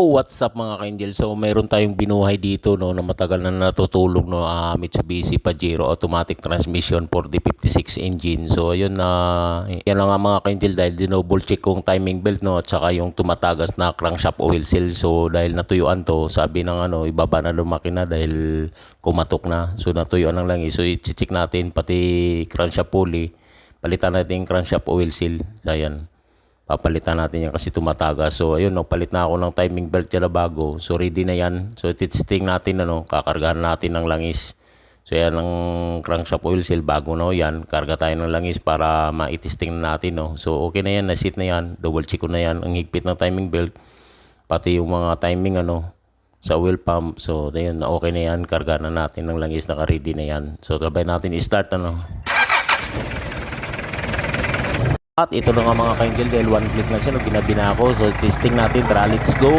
Oh, what's up mga ka-angel? So, mayroon tayong binuhay dito no, na matagal na natutulog no, ah, Mitsubishi Pajero automatic transmission for the 56 engine. So, ayun na, yan lang nga mga ka-angel dahil dinouble check kong timing belt no, at saka yung tumatagas na crankshaft oil seal. So, dahil natuyuan to, sabi ng ano, ibaba na ng makina dahil kumatok na. So, natuyuan ng langis. So, i-check natin pati crankshaft pulley. Palitan natin yung crankshaft oil seal. So, ayan papalitan natin yan kasi tumatagas. So, ayun, no, palit na ako ng timing belt dyan na bago. So, ready na yan. So, testing natin, ano, kakargahan natin ng langis. So, yan ang crankshaft oil seal. Bago na yan. Karga tayo ng langis para ma-testing na natin, no. So, okay na yan. Na-sit na yan. Double check ko na yan. Ang higpit ng timing belt. Pati yung mga timing, ano, sa oil pump. So, ayun, okay na yan. Karga na natin ng langis. Naka-ready na yan. So, sabay natin i-start, ano. At ito na nga mga ka-angel dahil one click na siya, no, ginabi na ako. So testing natin, tara let's go.